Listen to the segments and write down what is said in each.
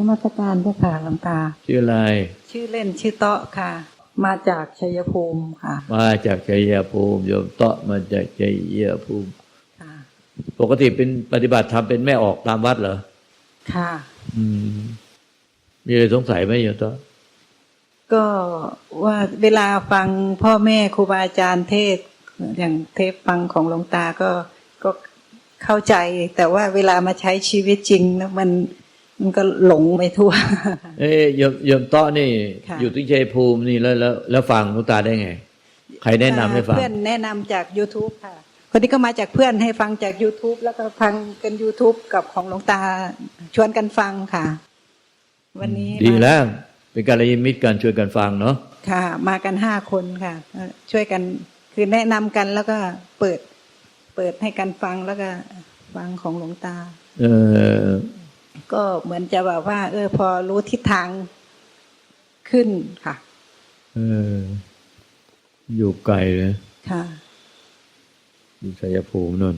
กราบนมัสการเจ้าค่ะหลวงตา ชื่ออะไร ชื่อเล่นชื่อเตาะค่ะ มาจากชัยภูมิค่ะ มาจากชัยภูมิโยมเตาะมาจากชัยภูมิค่ะปกติเป็นปฏิบัติธรรมเป็นแม่ออกตามวัดเหรอ ค่ะ อืม มีอะไรสงสัยไหมโยมเตาะก็ว่าเวลาฟังพ่อแม่ครูบาอาจารย์เทศน์อย่างเทปฟังของหลวงตาก็ก็เข้าใจ แต่ว่าเวลามาใช้ชีวิตจริงนะมัน มันก็หลงไปทั่ว เอ้ยโยมโยมเตาะนี่ค่ะอยู่ที่ชัยภูมินี่แล้วแล้วแล้วฟังหลูกตาได้ไง ใครแนะนำให้ฟังเพื่อนแนะนำจาก youtube ค่ะ คนนี้ก็มาจากเพื่อนให้ฟังจาก youtube แล้วก็ฟังกัน youtube กับของหลวงตาชวนกันฟังค่ะ วันนี้ดีมาแล้วเป็นการยมิตการช่วยกันฟังเนาะค่ะ มากันห้าคนค่ะเอ่อช่วยกันคือแนะนำกันแล้วก็เปิด เปิดให้กันฟังแล้วก็ฟังของหลวงตา เออ ก็เหมือนจะแบบว่า เออ พอรู้ทิศทางขึ้นค่ะ เออ อยู่ไกลเลยค่ะอยู่ชัยภูมินน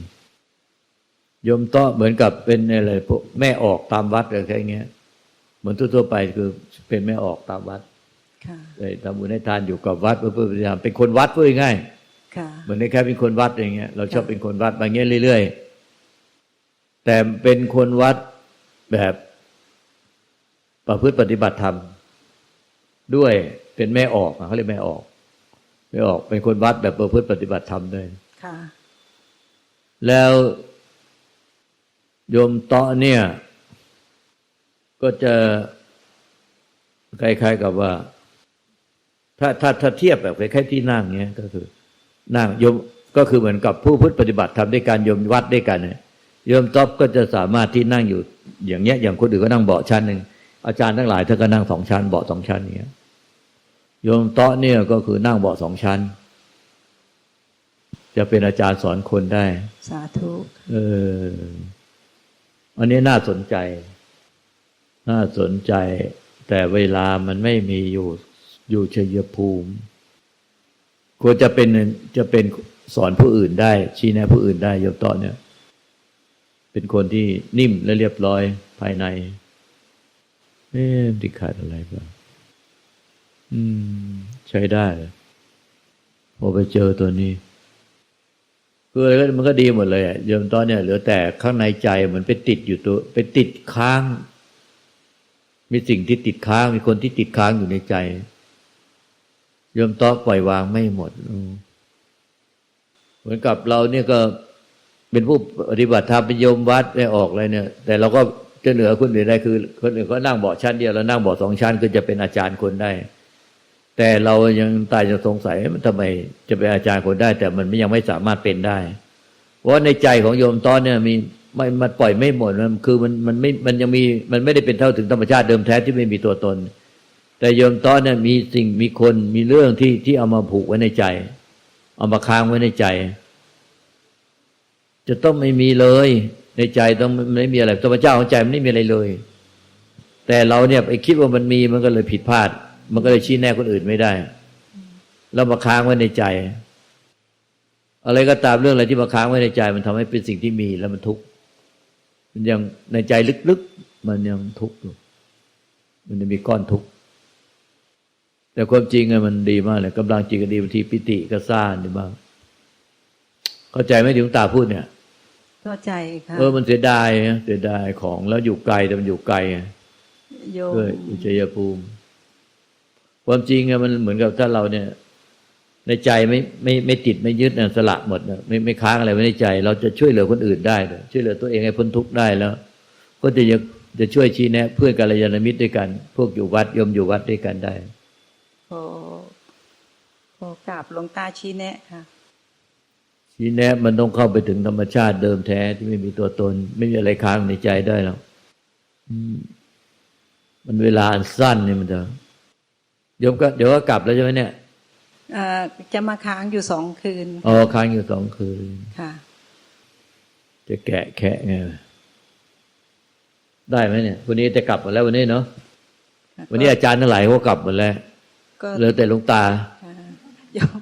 โยมเตาะเหมือนกับเป็นอะไรพวกแม่ออกตามวัดอะไรอย่างเงี้ย เหมือนทั่วๆไปคือเป็นแม่ออกตามวัดค่ะเลยทำบุญให้ทานอยู่กับวัดเพื่อเพื่อพยายามเป็นคนวัดเพื่อง่ายค่ะเหมือนในแค่เป็นคนวัดอย่างเงี้ย เราชอบเป็นคนวัดบางเงี้ยเรื่อยๆแต่เป็นคนวัด แบบประพฤติปฏิบัติธรรมด้วยเป็นแม่ออกอะเขาเรียกแม่ออกแม่ออกเป็นคนวัดแบบประพฤติปฏิบัติธรรมด้วยค่ะ แล้วโยมเตาะเนี่ย ก็จะคล้ายๆกับว่า ถ้าถ้าถ้าเทียบแบบคล้ายๆที่นั่งเนี้ยก็คือ นั่งโยมก็คือเหมือนกับผู้พุทธปฏิบัติทำด้วยการโยมวัดด้วยกันเนี่ย โยมต๊อบก็จะสามารถที่นั่งอยู่ อย่างเงี้ย อย่างคนอื่นก็นั่งเบาะชั้นหนึ่งอาจารย์ทั้งหลายท่านก็นั่งสองชั้นเบาะสองชั้นอย่างเงี้ยโยมเตาะเนี่ยก็คือนั่งเบาะสองชั้น จะเป็นอาจารย์สอนคนได้ สาธุเอออันนี้น่าสนใจ น่าสนใจ แต่เวลามันไม่มีอยู่อยู่ชัยภูมิควรจะเป็นจะเป็นสอนผู้อื่นได้ ชี้แนะผู้อื่นได้โยมต่อเนี่ย เป็นคนที่นิ่มและเรียบร้อยภายในเอ๊ะติดขาดอะไรบ้างอืม ใช้ได้พอไปเจอตัวนี้คืออะไรก็มันก็ดีหมดเลยอะโยมตอนเนี่ยเหลือแต่ข้างในใจเหมือนไปติดอยู่ตัว ไปติดค้าง มีสิ่งที่ติดค้างมีคนที่ติดค้างอยู่ในใจโยมตอปล่อยวางไม่หมดเหมือนกับเราเนี่ยก็ เป็นผู้ปฏิบัติธรรมเป็นโยมวัดได้ออกอะไรเนี่ย แต่เราก็จะเหนือคนอื่นได้คือ คนอื่นเขานั่งเบาะชั้นเดียวเรานั่งเบาะสองชั้นก็จะเป็นอาจารย์คนได้ แต่เรายังตายจะสงสัยมันทำไมจะเป็นอาจารย์คนได้ แต่มันยังไม่สามารถเป็นได้เพราะในใจของโยมตอนเนี่ยมีไม่มันปล่อยไม่หมดมันคือมันมันไม่มันยังมีมันไม่ได้เป็นเท่าถึงธรรมชาติเดิมแท้ที่ไม่มีตัวตน แต่โยมตอนเนี่ยมีสิ่งมีคนมีเรื่องที่ที่เอามาผูกไว้ในใจ เอามาค้างไว้ในใจ จะต้องไม่มีเลย ในใจต้องไม่มีอะไรธรรมชาติของใจมันไม่มีอะไรเลย แต่เราเนี่ยไปคิดว่ามันมีมันก็เลยผิดพลาด มันก็เลยชี้แนะคนอื่นไม่ได้เรามาค้างไว้ในใจ อะไรก็ตามเรื่องอะไรที่มาค้างไว้ในใจ มันทำให้เป็นสิ่งที่มีแล้วมันทุกข์มันยังในใจลึกๆ มันยังทุกข์อยู่มันจะมีก้อนทุกข์แต่ความจริงอะมันดีมากเลยกำลังจิตก็ดีบางทีปิติก็ซ่านดีมาก เข้าใจไหมที่หลวงตาพูดเนี่ยเข้าใจค่ะเออมันเสียดายนะเสียดายของแล้วอยู่ไกลแต่มันอยู่ไกลไงโยมเอออยู่ชัยภูมิ ความจริงอะมันเหมือนกับถ้าเราเนี่ย ในใจไม่ไม่ไม่ติดไม่ยึดนะสละหมดนะไม่ไม่ค้างอะไรไว้ในใจ เราจะช่วยเหลือคนอื่นได้เลยช่วยเหลือตัวเองให้พ้นทุกข์ได้แล้ว ก็จะจะจะช่วยชี้แนะ เพื่อนกัลยาณมิตรด้วยกัน พวกอยู่วัดโยมอยู่วัดด้วยกันได้ขอขอกราบหลวงตาชี้แนะค่ะ ชี้แนะมันต้องเข้าไปถึงธรรมชาติเดิมแท้ที่ไม่มีตัวตน ไม่มีอะไรค้างในใจได้หรอกอืมมันเวลาอันสั้นเนี่ยมันจะโยมก็เดี๋ยวก็กลับแล้วใช่ไหมเนี่ยเอ่อจะมาค้างอยู่สองคืนอ๋อค้างอยู่สองคืนค่ะ จะแกะแคะไงได้ไหมเนี่ย วันนี้จะกลับหมดแล้ววันนี้เนาะวันนี้อาจารย์ทั้งหลายเขาก็กลับหมดแล้วก็เหลือแต่หลวงตาค่ะโยม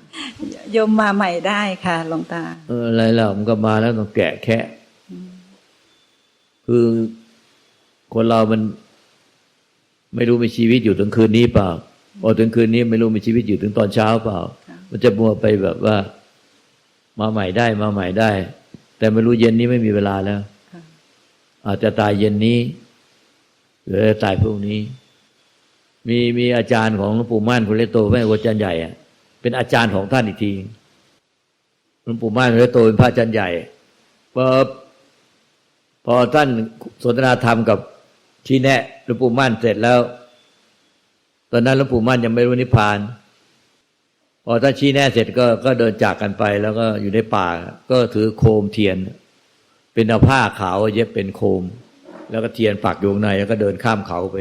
โยมมาใหม่ได้ค่ะหลวงตา เอออะไรแล้วมันก็มาแล้วต้องแกะแคะคือคนเรามัน ไม่รู้มีชีวิตอยู่ถึงคืนนี้เปล่าพอถึงคืนนี้ไม่รู้มีชีวิตอยู่ถึงตอนเช้าเปล่าค่ะมันจะมัวไปแบบว่า มาใหม่ได้มาใหม่ได้ แต่ไม่รู้เย็นนี้ไม่มีเวลาแล้วค่ะอาจจะตายเย็นนี้ หรือตายพรุ่งนี้ มีมีอาจารย์ของหลวงปู่ม่านคุณเลโตแม่อาจารย์ใหญ่อะ เป็นอาจารย์ของท่านอีกทีหลวงปู่ม่านเลโตเป็นพระอาจารย์ใหญ่พอพอท่านสนทนาธรรมกับชี้แนะหลวงปู่ม่านเสร็จแล้ว ตอนนั้นหลวงปู่ม่านยังไม่รู้นิพพาน พอท่านชี้แนะเสร็จก็ก็เดินจากกันไป แล้วก็อยู่ในป่า ก็ถือโคมเทียน เป็นเอาผ้าขาวเย็บเป็นโคม แล้วก็เทียนปักอยู่ข้างในแล้วก็เดินข้ามเขาไป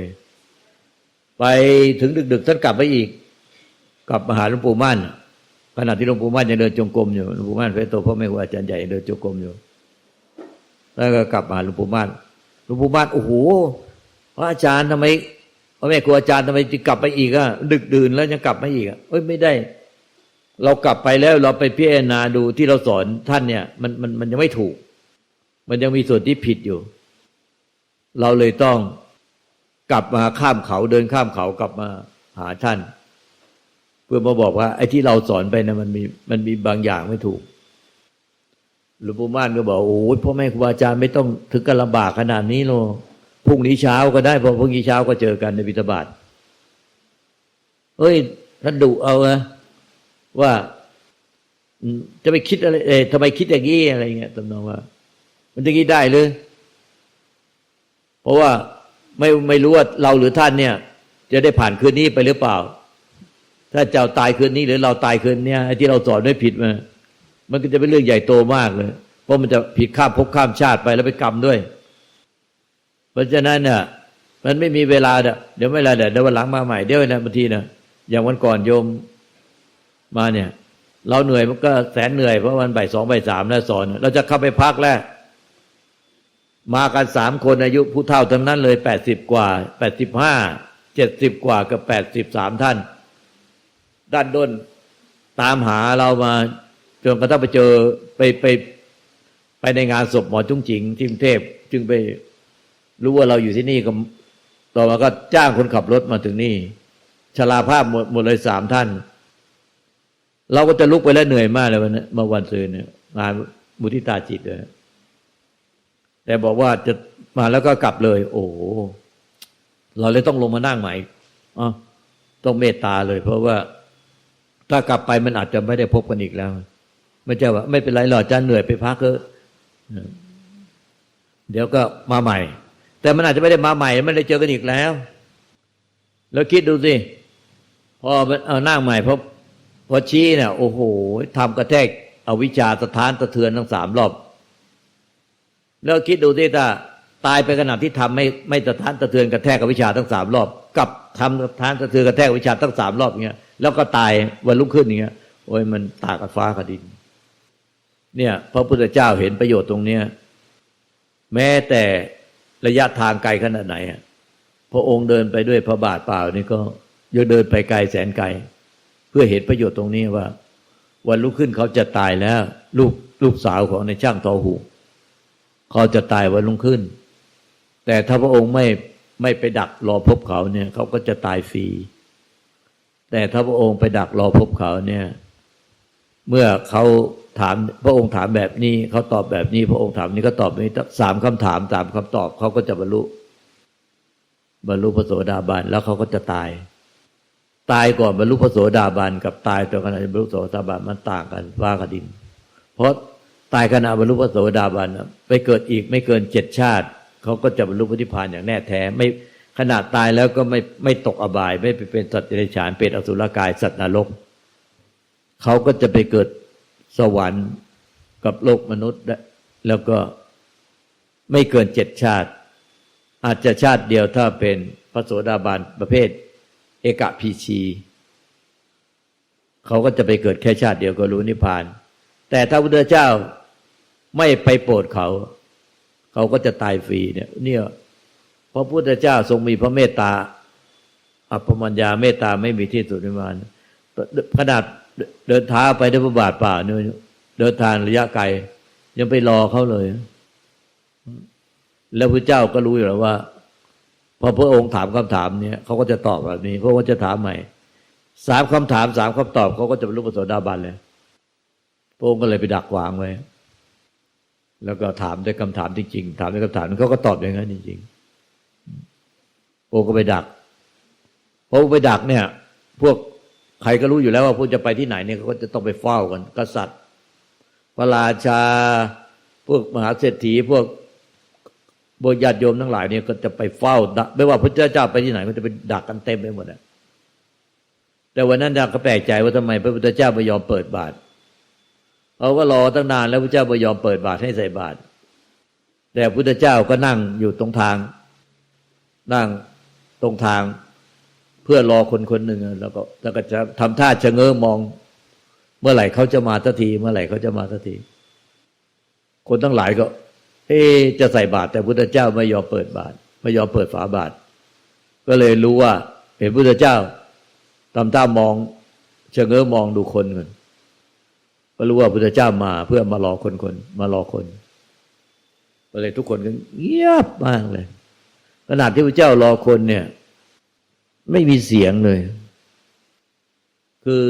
ไปถึงดึกๆท่านกลับไปอีก กลับมาหาหลวงปู่มั่นขณะที่หลวงปู่มั่นยังเดินจงกรมอยู่หลวงปู่มั่นพระโตพ่อแม่ครูอาจารย์ใหญ่เดินจงกรมอยู่ แล้วก็กลับมาหาหลวงปู่มั่นหลวงปู่มั่นโอ้โหพระอาจารย์ทำไมพ่อแม่ครูอาจารย์ทำไมจึงกลับไปอีกอะดึกดื่นแล้วยังกลับมาอีกอะเอ้ยไม่ได้ เรากลับไปแล้วเราไปพิจารณาดูที่เราสอนท่านเนี่ย มันมันมันยังไม่ถูก มันยังมีส่วนที่ผิดอยู่ เราเลยต้องกลับมาข้ามเขาเดินข้ามเขากลับมาหาท่าน พื่อมาบอกว่า ไอ้ที่เราสอนไปนะมันมีมันมีบางอย่างไม่ถูกหลวงปู่ม่านก็บอกโอ้ยพ่อแม่ครูอาจารย์ไม่ต้องถึงกับลำบากขนาดนี้หรอกพรุ่งนี้เช้าก็ได้เพราะพรุ่งนี้เช้าก็เจอกันในบิณฑบาตเอ้ยท่านดุเอานะว่าจะไปคิดอะไรเอทำไมคิดอย่างนี้อะไรเงี้ยตำนองว่า มันจะงี้ได้เลยเพราะว่าไม่ไม่รู้ว่าเราหรือท่านเนี่ย จะได้ผ่านคืนนี้ไปหรือเปล่า ถ้าเจ้าตายคืนนี้หรือเราตายคืนนี้ไอ้ที่เราสอนไม่ผิดมามันก็จะเป็นเรื่องใหญ่โตมากเลย เพราะมันจะผิดข้ามภพข้ามชาติไปแล้วไปกรรมด้วย เพราะฉะนั้นเนี่ยมันไม่มีเวลาเด้อเดี๋ยวไม่ละเดี๋ยวเดี๋ยววันหลังมาใหม่เดี๋ยวนะบางทีนะอย่างวันก่อนโยมมาเนี่ย เราเหนื่อยมันก็แสนเหนื่อยเพราะวันบ่ายสองบ่ายสามแล้วสอน เราจะเข้าไปพักแล้วมากันสามคนอายุผู้เฒ่าทั้งนั้นเลยแปดสิบกว่าแปดสิบห้าเจ็ดสิบกว่ากับแปดสิบสามท่าน ด้านด้นตามหาเรามาจนกระทั่งไปเจอไปไปไปในงานศพหมอจุ้งจิงที่กรุงเทพจึงไปรู้ว่าเราอยู่ที่นี่ก็ต่อมาก็จ้างคนขับรถมาถึงนี่ชลาภาพหมดหมดเลยสามท่าน เราก็จะลุกไปแล้วเหนื่อยมากเลยวันนี้เมื่อวันซืนเนี่ยงานมุทิตาจิตเลยแต่บอกว่าจะมาแล้วก็กลับเลย โอ้โหเราเลยต้องลงมานั่งใหม่อ๋อต้องเมตตาเลย เพราะว่า ถ้ากลับไปมันอาจจะไม่ได้พบกันอีกแล้วไม่ใช่ว่าไม่เป็นไรหรอกจะเหนื่อยไปพักเถอะเดี๋ยวก็มาใหม่ แต่มันอาจจะไม่ได้มาใหม่ ไม่ได้เจอกันอีกแล้ว แล้วคิดดูสิพอมันเอานั่งใหม่พอพอชี้เนี่ยโอ้โหทำกระแทกเอาวิชาสถานสะเทือนทั้งสามรอบ แล้วคิดดูที่ถ้าตายไปขณะที่ทำไม่ไม่สะท้านสะเทือนกระแทกกับวิชาทั้งสามรอบ กับทำสะท้านสะเทือนกระแทกวิชาทั้งสามรอบอย่างเงี้ย แล้วก็ตายวันรุ่งขึ้นอย่างเงี้ย โอ้ยมันตากับฟ้ากับดิน เนี่ย พระพุทธเจ้าเห็นประโยชน์ตรงเนี้ยแม้แต่ระยะทางไกลขนาดไหนพระองค์เดินไปด้วยพระบาทเปล่านี่ก็ยังเดินไปไกลแสนไกล เพื่อเห็นประโยชน์ตรงนี้ว่า วันรุ่งขึ้นเขาจะตายแล้ว ลูกลูกสาวของในช่างทอหูเขาจะตายวันรุ่งขึ้น แต่ถ้าพระองค์ไม่ไม่ไปดักรอพบเขาเนี่ย เขาก็จะตายฟรี แต่ถ้าพระองค์ไปดักรอพบเขาเนี่ย เมื่อเขาถามพระองค์ถามแบบนี้เขาตอบแบบนี้ พระองค์ถามนี้ก็ตอบแบบนี้สามคำถามสามคำตอบเขาก็จะบรรลุ บรรลุพระโสดาบันแล้วเขาก็จะตาย ตายก่อนบรรลุพระโสดาบันกับตายตอนขณะบรรลุโสดาบันมันต่างกันว่ากับดิน เพราะตายขณะบรรลุพระโสดาบันไปเกิดอีกไม่เกินเจ็ดชาติเขาก็จะบรรลุพระนิพพานอย่างแน่แท้ไม่ ขนาดตายแล้วก็ไม่ไม่ตกอบาย ไม่ไปเป็นสัตว์เดรัจฉานเป็นอสุรกายสัตว์นรกเขาก็จะไปเกิดสวรรค์กับโลกมนุษย์แล้วก็ไม่เกินเจ็ดชาติ อาจจะชาติเดียวถ้าเป็นพระโสดาบันประเภท เอกพีชีเขาก็จะไปเกิดแค่ชาติเดียวก็รู้นิพพาน แต่ถ้าพระพุทธเจ้าไม่ไปโปรดเขา เขาก็จะตายฟรีเนี่ยเนี่ย พระพุทธเจ้าทรงมีพระเมตตา อัปปมัญญาเมตตาไม่มีที่สุดนิมานขนาดเดินเท้าไปด้วยพระบาทป่าเนี่ยเดินทางระยะไกล ยังไปรอเขาเลย แล้วพระเจ้าก็รู้อยู่แล้วว่า พอพระองค์ถามคำถามเนี่ยเขาก็จะตอบแบบนี้เพราะองค์จะถามใหม่สามคำถามสามคำตอบเขาก็จะบรรลุพระโสดาบันเลยพระองค์ก็เลยไปดักวางไว้แล้วก็ถามด้วยคำถามจริงๆถามด้วยคำถามเขาก็ตอบอย่างนั้นจริงๆ พระอก็ไปดักพอไปดักเนี่ย พวกใครก็รู้อยู่แล้วว่าพวกจะไปที่ไหนเนี่ยเขาก็จะต้องไปเฝ้ากัน กษัตริย์ พระราชา พวกมหาเศรษฐีพวกบญาติโยมทั้งหลายเนี่ยก็จะไปเฝ้าดักไม่ว่าพระเจ้าไปที่ไหนก็จะไปดักกันเต็มไปหมดอะแต่วันนั้นดักก็แปลกใจว่าทำไมพระพุทธเจ้าไม่ยอมเปิดบาตรเขาก็รอตั้งนานแล้วพระเจ้าไม่ยอมเปิดบาตรให้ใส่บาตรแต่พระพุทธเจ้าก็นั่งอยู่ตรงทาง นั่ง ตรงทางเพื่อรอคนคนหนึ่งแล้วก็แล้วก็จะทำท่าชะเง้อมอง เมื่อไหร่เขาจะมาสักที เมื่อไหร่เขาจะมาสักที คนทั้งหลายก็เอ๊จะใส่บาตรแต่พุทธเจ้าไม่ยอมเปิดบาตรไม่ยอมเปิดฝาบาตรก็เลยรู้ว่า เห็นพุทธเจ้าทำท่ามองเชงเง้อมองดูคนก่อนก็รู้ว่าพุทธเจ้ามาเพื่อมารอคนคนมารอคนก็เลยทุกคนก็เงียบมากเลย ขนาดที่พระเจ้ารอคนเนี่ย ไม่มีเสียงเลย คือ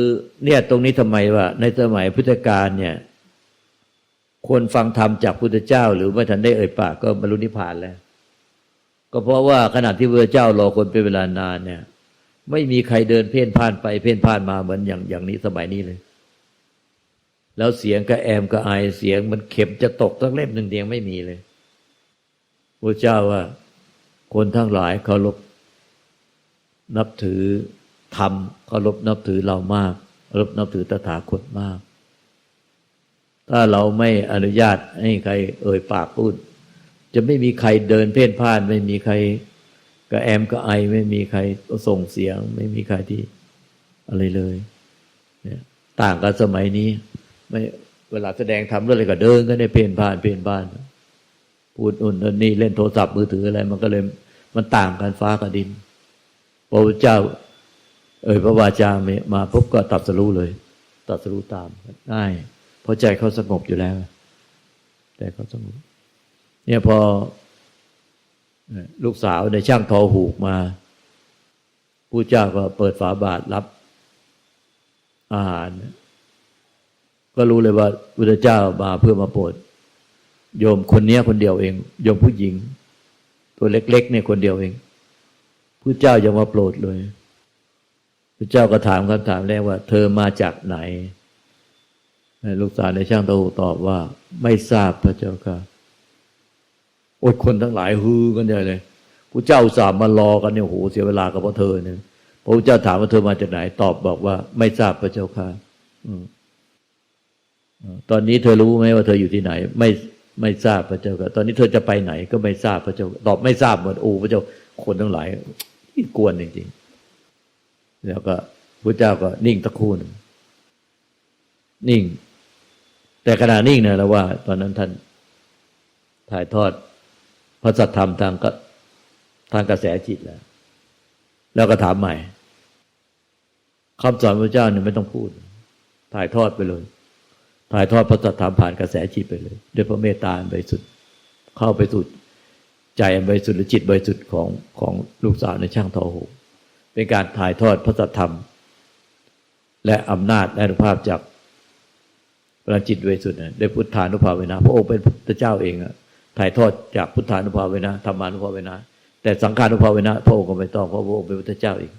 เนี่ยตรงนี้ทำไมว่า ในสมัยพุทธกาลเนี่ย คนฟังธรรมจากพุทธเจ้า หรือไม่ทันได้เอ่ยปากก็บรรลุนิพพานแล้ว ก็เพราะว่าขณะที่พระเจ้ารอคนเป็นเวลานานเนี่ย ไม่มีใครเดินเพ่นพ่านไปเพ่นพ่านมาเหมือนอย่างอย่างนี้สมัยนี้เลย แล้วเสียงก็แอมก็ไอเสียงมันเข็มจะตกทั้งเล่มหนึ่งเดียงไม่มีเลยพระเจ้าว่า คนทั้งหลายเคารพนับถือธรรมเคารพนับถือเรามากเคารพนับถือตถาคตมาก ถ้าเราไม่อนุญาตให้ใครเอ่ยปากพูด จะไม่มีใครเดินเพ่นพ่าน ไม่มีใครกระแอมกระไอไม่มีใครส่งเสียง ไม่มีใครที่อะไรเลยเนี่ยต่างกันสมัยนี้ ไม่เวลาแสดงทำเรื่องอะไรก็เดินก็ได้เพ่นพ่านเพ่นพ่านพูด อุ่นนนี่เล่นโทรศัพท์มือถืออะไร มันก็เลยมันต่างกันฟ้ากับดินพระพุทธเจ้า เอ่ยพระวาจามาพบก็ตัดสรู้เลยตัดสรู้ตามง่ายเพราะใจเขาสงบอยู่แล้วแต่เขาสงบเนี่ยพอลูกสาวในช่างทอหูกมาผู้เจ้าก็เปิดฝาบาทรับอาหาร ก็รู้เลยว่าพุทธเจ้ามาเพื่อมาโปรด โยมคนนี้คนเดียวเอง โยมผู้หญิง ตัวเล็กๆเนี่ยคนเดียวเองผู้เจ้ายังมาโปรดเลยพระเจ้าก็ถามคำถามแรกว่า เธอมาจากไหน ลูกสาวในช่างตะหูตอบว่า ไม่ทราบพระเจ้าค่ะโอ้ยคนทั้งหลายฮือกันใหญ่เลยพระเจ้าสามมารอกันเนี่ยโหเสียเวลากับพระเธอเนี่ยพระพุทธเจ้าถามว่าเธอมาจากไหน ตอบบอกว่า ไม่ทราบพระเจ้าค่ะตอนนี้เธอรู้ไหมว่าเธออยู่ที่ไหน ไม่ ไม่ทราบพระเจ้าค่ะตอนนี้เธอจะไปไหนก็ไม่ทราบพระเจ้า ตอบไม่ทราบหมดโอ้พระเจ้าคนทั้งหลายที่กวนจริงๆ แล้วก็พระเจ้าก็นิ่งตะคูนนิ่ง แต่ขณะนิ่งเนี่ยเราว่า ตอนนั้นท่านถ่ายทอดพระสัทธรรมทางก็ทางกระแสจิตแล้ว แล้วก็ถามใหม่คำสอนพระเจ้าเนี่ยไม่ต้องพูด ถ่ายทอดไปเลย ถ่ายทอดพระสัทธรรมผ่านกระแสจิตไปเลยด้วยพระเมตตาบริสุทธิ์เข้าไปสู่ใจบริสุทธิ์หรือจิตบริสุทธิ์ของของลูกสาวในช่างทอหูเป็นการถ่ายทอดพระสัทธรรม และอำนาจและอนุภาพจากพระจิตบริสุทธิ์ได้พุทธานุภาเวนะพระองค์เป็นพระเจ้าเองอะถ่ายทอดจากพุทธานุภาเวนะธรรมานุภาเวนะแต่สังขานุภาเวนะพระองค์ก็ไม่ต้องเพราะพระองค์เป็นพระเจ้าเอง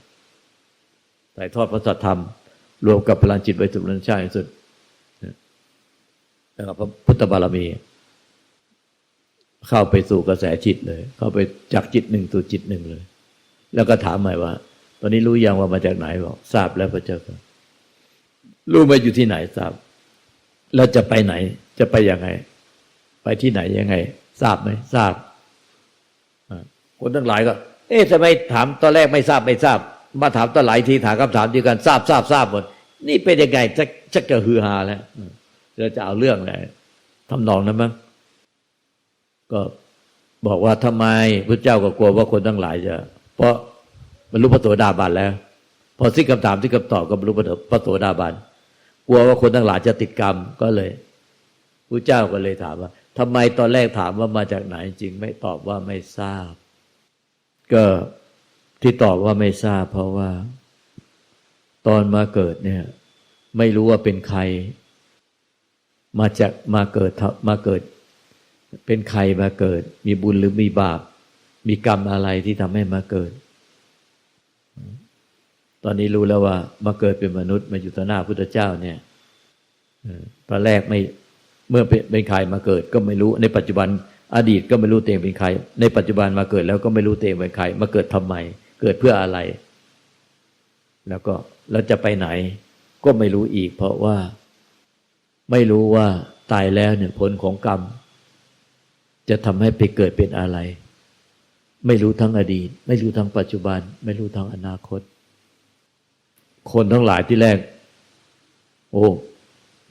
ถ่ายทอดพระสัทธรรมรวมกับพลังจิตบริสุทธิ์นั้นใช่สุด แล้วก็พระพุทธบารมี เข้าไปสู่กระแสจิตเลย เข้าไปจากจิตหนึ่งสู่จิตหนึ่งเลย แล้วก็ถามใหม่ว่า ตอนนี้รู้ยังว่ามาจากไหนบอกทราบแล้วพระเจ้าค่ะรู้มาอยู่ที่ไหนทราบ แล้วจะไปไหน จะไปยังไง ไปที่ไหนยังไง ทราบไหมทราบคนทั้งหลายก็ เอ๊ะทำไมถามตอนแรกไม่ทราบไม่ทราบ มาถามตอนหลายทีถามคำถามเดียวกันทราบทราบทราบหมดนี่เป็นยังไงจะจะเกิดฮือฮาแล้ว จะจะเอาเรื่องอะไรทำนองนั้นมั้งก็บอกว่าทำไมพระเจ้าก็กลัวว่าคนทั้งหลายจะ เพราะบรรลุพระโสดาบันแล้ว พอสิ้นคำถามที่คำตอบก็บรรลุพระโสดาบันกลัวว่าคนทั้งหลายจะติดกรรมก็เลยพระเจ้าก็เลยถามว่าทำไมตอนแรกถามว่ามาจากไหนจริงไม่ตอบว่าไม่ทราบ ก็ที่ตอบว่าไม่ทราบ เพราะว่า ตอนมาเกิดเนี่ย ไม่รู้ว่าเป็นใคร มาจากมาเกิดมาเกิด เป็นใครมาเกิด มีบุญหรือมีบาป มีกรรมอะไรที่ทำให้มาเกิด ตอนนี้รู้แล้วว่า มาเกิดเป็นมนุษย์มาอยู่ต่อหน้าพุทธเจ้าเนี่ยเออตอนแรกไม่เมื่อเป็นใครมาเกิด ก็ไม่รู้ในปัจจุบันอดีตก็ไม่รู้ตัวเองเป็นใคร ในปัจจุบันมาเกิดแล้วก็ไม่รู้ตัวเองเป็นใคร มาเกิดทำไม เกิดเพื่ออะไร แล้วก็แล้วจะไปไหน ก็ไม่รู้อีก เพราะว่า ไม่รู้ว่าตายแล้วเนี่ยผลของกรรม จะทำให้ไปเกิดเป็นอะไร ไม่รู้ทั้งอดีต ไม่รู้ทั้งปัจจุบัน ไม่รู้ทั้งอนาคต คนทั้งหลายที่แรก โอ้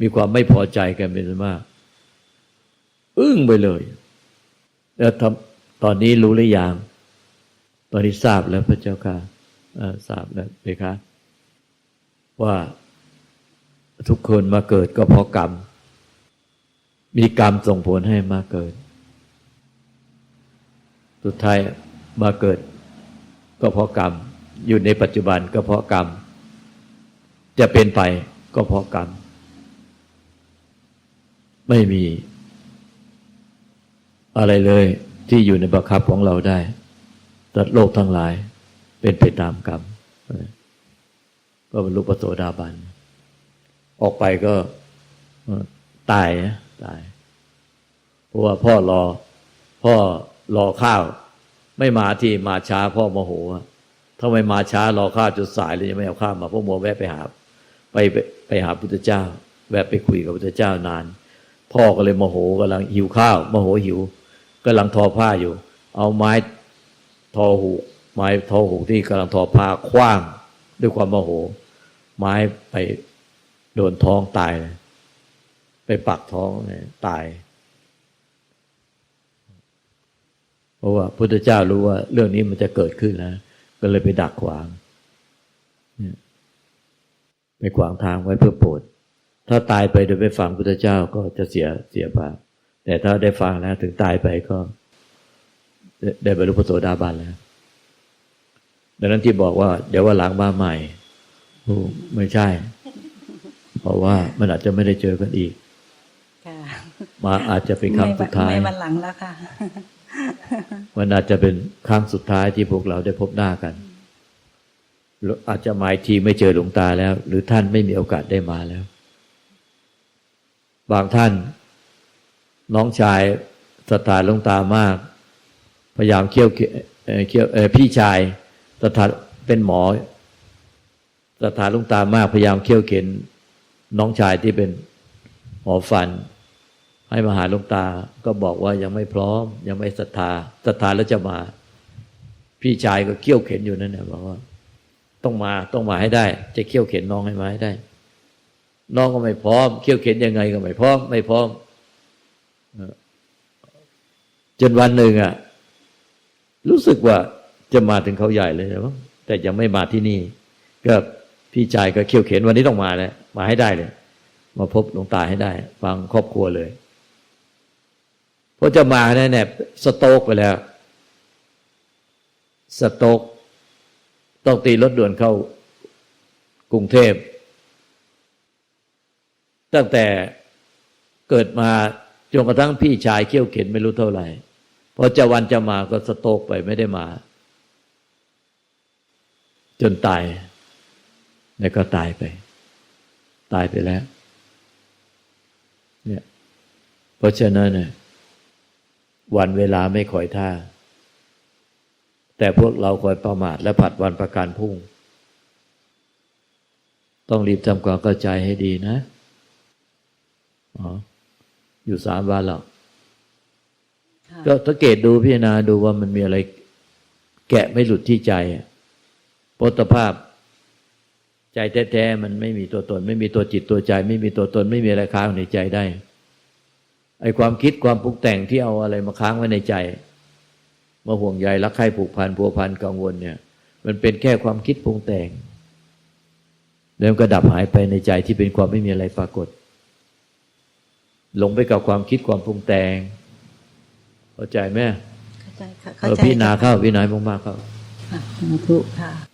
มีความไม่พอใจกันเป็นมาก อึ้งไปเลย แล้วทำตอนนี้รู้หรือยัง ตอนนี้ทราบแล้วพระเจ้าค่ะทราบแล้วไหมคะ ว่า ทุกคนมาเกิดก็เพราะกรรม มีกรรมส่งผลให้มาเกิด สุดท้ายมาเกิด ก็เพราะกรรม อยู่ในปัจจุบันก็เพราะกรรม จะเป็นไปก็เพราะกรรม ไม่มี อะไรเลยที่อยู่ในบังคับของเราได้ตัดโลกทั้งหลายเป็นไปตามกรรมก็บรรลุปโสดาบัน ออกไปก็ตายนะตาย เพราะว่าพ่อรอ พ่อรอข้าว ไม่มาที่มาช้าพ่อโมโหอะทำไมมาช้ารอข้าวจนสายเลยยังไม่เอาข้าวมาพ่อโมวแวะไปหาไปไปไปหาพุทธเจ้า แวะไปคุยกับพุทธเจ้านาน พ่อก็เลยโมโหกำลังหิวข้าวโมโหหิวกำลังทอผ้าอยู่ เอาไม้ทอหูไม้ทอหูที่กำลังทอผ้าคว้าง ด้วยความโมโห ไม้ไป โดนท้องตายเลยไปปักท้องเลยตาย เพราะว่าพุทธเจ้ารู้ว่า เรื่องนี้มันจะเกิดขึ้นแล้วก็เลยไปดักขวางไปขวางทางไว้เพื่อโปรดถ้าตายไปโดยไม่ฟังพุทธเจ้าก็จะเสียเสียบาปแต่ถ้าได้ฟังแล้วถึงตายไปก็ ได้ได้บรรลุพระโสดาบันแล้วดังนั้นที่บอกว่า เดี๋ยวว่าหลังมาใหม่ไม่ใช่ เพราะว่ามันอาจจะไม่ได้เจอกันอีกค่ะมาอาจจะเป็นครั้งสุดท้ายไม่วันหลังแล้วค่ะมันอาจจะเป็นครั้งสุดท้ายที่พวกเราได้พบหน้ากันหรืออาจจะหมายทีไม่เจอหลวงตาแล้ว หรือท่านไม่มีโอกาสได้มาแล้ว บางท่าน น้องชายสถานหลวงตามาก พยายามเคี่ยวเอ่อเคี่ยวเอ่อพี่ชายสถานเป็นหมอสถานหลวงตามากพยายามเคี่ยวเข็น น้องชายที่เป็นหมอฟัน ให้มาหาหลวงตา ก็บอกว่ายังไม่พร้อม ยังไม่ศรัทธาศรัทธาแล้วจะมา พี่ชายก็เคี่ยวเข็นอยู่นั่นแหละบอกว่า ต้องมาต้องมาให้ได้ จะเคี่ยวเข็นน้องให้มาให้ได้ น้องก็ไม่พร้อมเคี่ยวเข็นยังไงก็ไม่พร้อม ไม่พร้อมจนวันหนึ่งอะ รู้สึกว่าจะมาถึงเขาใหญ่เลยนะแต่ยังไม่มาที่นี่ ก็ พี่ชายก็เคี่ยวเข็นวันนี้ต้องมาแล้วมาให้ได้เลย มาพบหลวงตาให้ได้ ฟังครอบครัวเลยพอจะมาเนี่ยเนี่ยสโตกไปแล้ว สโตกต้องตีรถด่วนเข้ากรุงเทพ ตั้งแต่เกิดมาจนกระทั่งพี่ชายเขี้ยวเข็นไม่รู้เท่าไหร่พอจะวันจะมาก็สโตกไปไม่ได้มา จนตาย แล้วก็ตายไป ตายไปแล้ว เนี่ย เพราะฉะนั้นเนี่ยวันเวลาไม่คอยท่า แต่พวกเราคอยประมาทและผัดวันประกันพรุ่ง ต้องรีบทำความเข้าใจให้ดีนะอ๋ออยู่สามวันหรอกก็สังเกตดูพิจารณาดูว่ามันมีอะไร แกะไม่หลุดที่ใจอะโพธภาพ ใจแท้ๆมันไม่มีตัวตน ไม่มีตัวจิตตัวใจ ไม่มีตัวตนไม่มีอะไรค้างในใจได้ไอ้ความคิดความปรุงแต่งที่เอาอะไรมาค้างไว้ในใจมาห่วงใยรักใคร่ผูกพันพัวพันกังวลเนี่ย มันเป็นแค่ความคิดปรุงแต่งแล้วมันก็ดับหายไปในใจที่เป็นความไม่มีอะไรปรากฏ หลงไปกับความคิดความปรุงแต่งเข้าใจไหมเใจค่ะเอเข้าอใจพี่นาเข้าพี่นายมากๆเข้าค่ะสาธุค่ะ